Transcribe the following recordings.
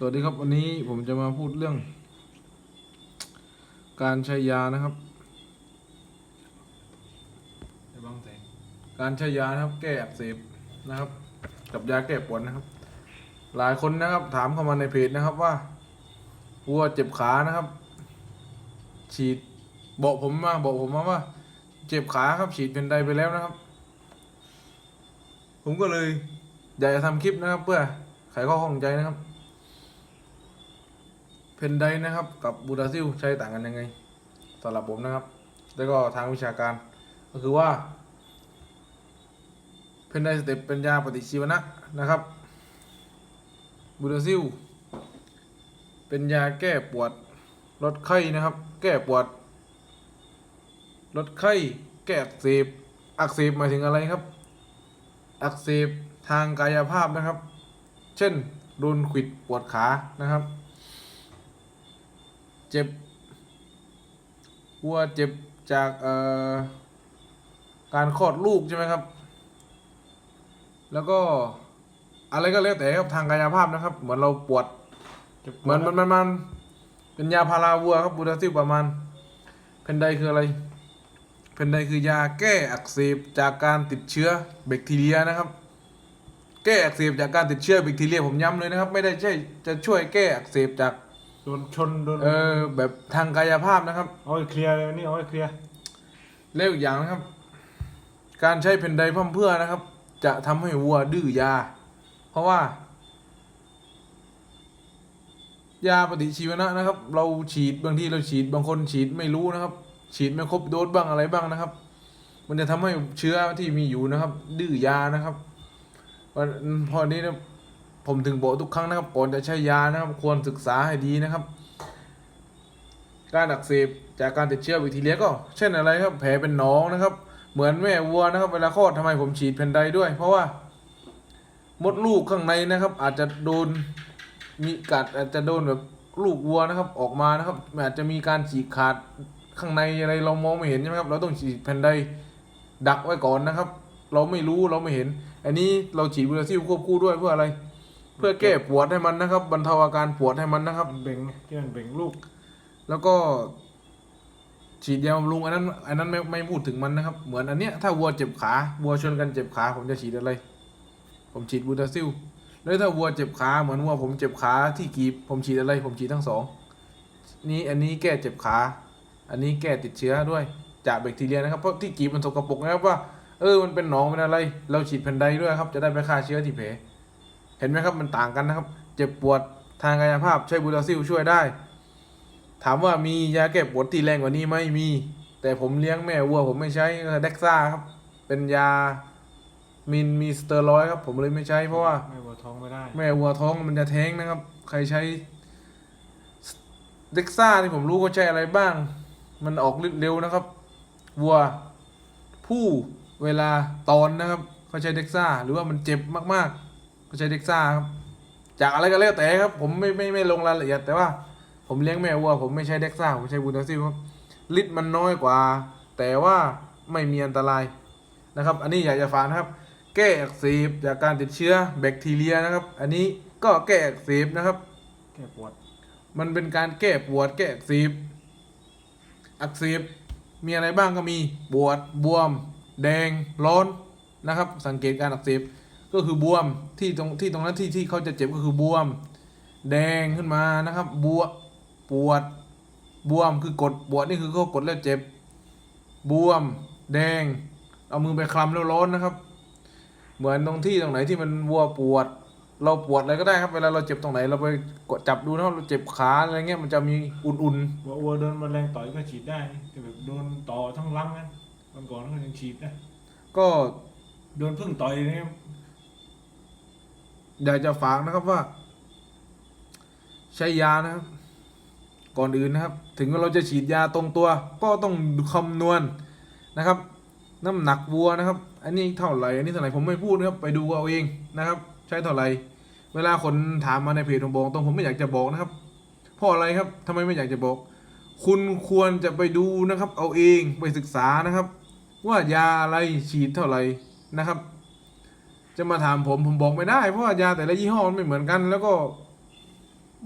สวัสดีครับ วันนี้ผมจะมาพูดเรื่อง การใช้ยานะครับ การใช้ยานะครับ แก้อักเสบนะครับ กับยาแก้ปวดนะครับ หลายคนนะครับ ถามเข้ามาในเพจนะครับว่าวัวเจ็บขานะครับ ฉีดบอกผมมาบอกผมมาว่า เจ็บขาครับฉีดเป็นไดไปแล้วนะครับ ผมก็เลยอยากจะทำคลิปนะครับ เพื่อไขข้อข้องใจนะครับ เพนไดนะครับกับบูดาซิลใช้ต่างกันยังไงสำหรับผมนะครับ แล้วก็ทางวิชาการ ก็คือว่า เพนไดสเต็ปเป็นยาปฏิชีวนะนะครับบูดาซิลเป็นยาแก้ปวดลดไข้นะครับ แก้ปวดลดไข้แก้อักเสบอักเสบหมายถึงอะไรครับ อักเสบทางกายภาพนะครับ เช่นโดนขิดปวดขานะครับ เจ็บวัวเจ็บจากเอ่อการคลอดลูกใช่ไหมครับ แล้วก็อะไรก็แล้วแต่ครับทางกายภาพนะครับ เหมือนเราปวดเหมือนมันมันมันเป็นยาพาราวัวครับบูดาซิลประมาณเพนไดคืออะไรเพนไดคือยาแก้อักเสบจากการติดเชื้อแบคทีเรียนะครับ แก้อักเสบจากการติดเชื้อแบคทีเรียผมย้ำเลยนะครับ ไม่ได้ใช่จะช่วยแก้อักเสบจาก ดนชนโดนเออแบบทางกายภาพนะครับ เอาให้เคลียร์เลยนี่เอาให้เคลียร์เล้วอีกอย่างนะครับ การใช้เพนไดพั่มเพรื่อนะครับ จะทำให้วัวดื้อยา เพราะว่า ยาปฏิชีวนะนะครับ เราฉีดบางทีเราฉีดบางคนฉีดไม่รู้นะครับ ฉีดไม่ครบโดสบ้างอะไรบ้างนะครับ มันจะทำให้เชื้อที่มีอยู่นะครับ ดื้อยานะครับวันพอนี้นะ ผมถึงบอกทุกครั้งนะครับก่อนจะใช้ยานะครับ ควรศึกษาให้ดีนะครับ การอักเสบจากการติดเชื้อแบคทีเรียก็ เช่นอะไรครับ แผลเป็นหนองนะครับ เหมือนแม่วัวนะครับ เวลาคลอดทำไมผมฉีดเพนไดด้วย เพราะว่ามดลูกข้างในนะครับ อาจจะโดนมีกัดอาจจะโดนแบบลูกวัวนะครับออกมานะครับอาจจะมีการฉีกขาดข้างในอะไรเรามองไม่เห็นใช่ไหมครับ เราต้องฉีดเพนไดดักไว้ก่อนนะครับ เราไม่รู้เราไม่เห็น อันนี้เราฉีดบูราซิลควบคู่ด้วยเพื่ออะไร เพื่อแก้ปวดให้มันนะครับ บรรเทาอาการปวดให้มันนะครับ มันเบ่งที่มันเบ่งลูก แล้วก็ ฉีดยาบำรุงอันนั้น อันนั้นไม่ไม่พูดถึงมันนะครับ เหมือนอันเนี้ยถ้าวัวเจ็บขาวัวชนกันเจ็บขาผมจะฉีดอะไร ผมฉีดบูตาซิลแล้วถ้าวัวเจ็บขาเหมือนวัวผมเจ็บขาที่กีบผมฉีดอะไร ผมฉีดทั้งสองนี่อันนี้แก้เจ็บขา อันนี้แก้ติดเชื้อด้วย จากแบคทีเรียนะครับเพราะที่กีบมันสกปรกนะครับว่าเออมันเป็นหนองเป็นอะไร เราฉีดแผ่นไดด้วยครับ จะได้ไปฆ่าเชื้อที่แผล เห็นไหมครับมันต่างกันนะครับ เจ็บปวดทางกายภาพใช้บูตาซิลช่วยได้ ถามว่ามียาแก้ปวดที่แรงกว่านี้ไหมมี แต่ผมเลี้ยงแม่วัวผมไม่ใช้เด็กซ่าครับ เป็นยามินมีสเตอรอยด์ครับ ผมเลยไม่ใช้เพราะว่าไม่วัวท้องไม่ได้ แม่วัวท้องมันจะแท้งนะครับ ใครใช้เด็กซ่าที่ผมรู้ก็ใช้อะไรบ้าง มันออกฤทธิ์เร็วนะครับ วัวผู้เวลาตอนนะครับเขาใช้เด็กซ่าหรือว่ามันเจ็บมากๆ เขาใช้เด็กซ่าครับ จากอะไรก็แล้วแต่ครับ ผมไม่ไม่ไม่ลงรายละเอียดแต่ว่า ผมเลี้ยงแม่วัวผมไม่ใช้เด็กซ่าผมใช้บูตาซิลครับฤทธิ์มันน้อยกว่า แต่ว่าไม่มีอันตรายนะครับ อันนี้อยากจะฝากนะครับ แก้อักเสบจากการติดเชื้อแบคทีเรียนะครับ อันนี้ก็แก้อักเสบนะครับ แก้ปวด มันเป็นการแก้ปวดแก้อักเสบอักเสบมีอะไรบ้างก็มีปวดบวม แดงร้อนนะครับ สังเกตการอักเสบ ก็คือบวมที่ตรงที่ตรงนั้นที่ที่เขาจะเจ็บก็คือบวม แดงขึ้นมานะครับบวปวดบวมคือกดปวดนี่คือเขากดแล้วเจ็บบวม แดง เอามือไปคลำแล้วร้อนนะครับ เหมือนตรงที่ตรงไหนที่มันวัวปวด เราปวดอะไรก็ได้ครับเวลาเราเจ็บตรงไหน เราไปกดจับดูนะครับเราเจ็บขาอะไรเงี้ยมันจะมีอุ่นวัววัวโดนแมลงต่อยก็ฉีดได้แต่แบบโดนต่อทั้งรังนั้นวันก่อนก็ยังฉีดนะ ๆ ก็โดนพึ่งต่อยเนี่ย อยากจะฝากนะครับว่า ใช้ยานะครับ ก่อนอื่นนะครับ ถึงเราจะฉีดยาตรงตัว ก็ต้องคำนวณนะครับ น้ำหนักวัวนะครับ อันนี้เท่าไหร่อันนี้เท่าไหร่ผมไม่พูดนะครับ ไปดูเอาเองนะครับ ใช้เท่าไหร่เวลาคนถามมาในเพจผมบอกตรงผมไม่อยากจะบอกนะครับเพราะอะไรครับทำไมไม่อยากจะบอก คุณควรจะไปดูนะครับ เอาเองไปศึกษานะครับ ว่ายาอะไรฉีดเท่าไหร่นะครับ จะมาถามผมผมบอกไม่ได้ เพราะว่ายาแต่ละยี่ห้อมันไม่เหมือนกัน แล้วก็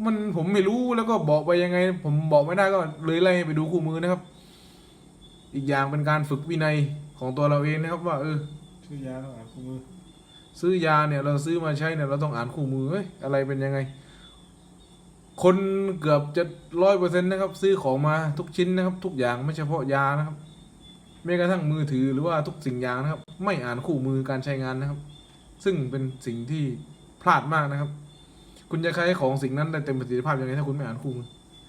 มันผมไม่รู้แล้วก็บอกไปยังไง ผมบอกไม่ได้ก็เลยไล่ไปดูคู่มือนะครับ อีกอย่างเป็นการฝึกวินัยของตัวเราเองนะครับ ว่า เออชื่อยาต้องอ่านคู่มือ ซื้อยาเนี่ย เราซื้อมาใช้เนี่ยเราต้องอ่านคู่มือเอ้ยอะไรเป็นยังไง คนเกือบจะร้อยเปอร์เซ็นต์นะครับ ซื้อของมาทุกชิ้นนะครับ ทุกอย่างไม่เฉพาะยานะครับแม้กระทั่งมือถือหรือว่าทุกสิ่งอย่างนะครับ ไม่อ่านคู่มือการใช้งานนะครับ ซึ่งเป็นสิ่งที่พลาดมากนะครับ คุณจะใช้ของสิ่งนั้นได้เต็มประสิทธิภาพยังไงถ้าคุณไม่อ่านคู่มือ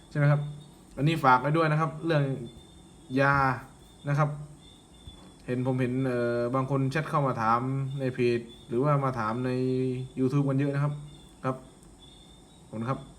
ใช่ไหมครับ อันนี้ฝากไว้ด้วยนะครับ เรื่องยานะครับ เห็นผมเห็นเอ่อบางคนแชทเข้ามาถามในเพจหรือว่ามาถามใน YouTube กันเยอะนะครับครับขอบคุณครับ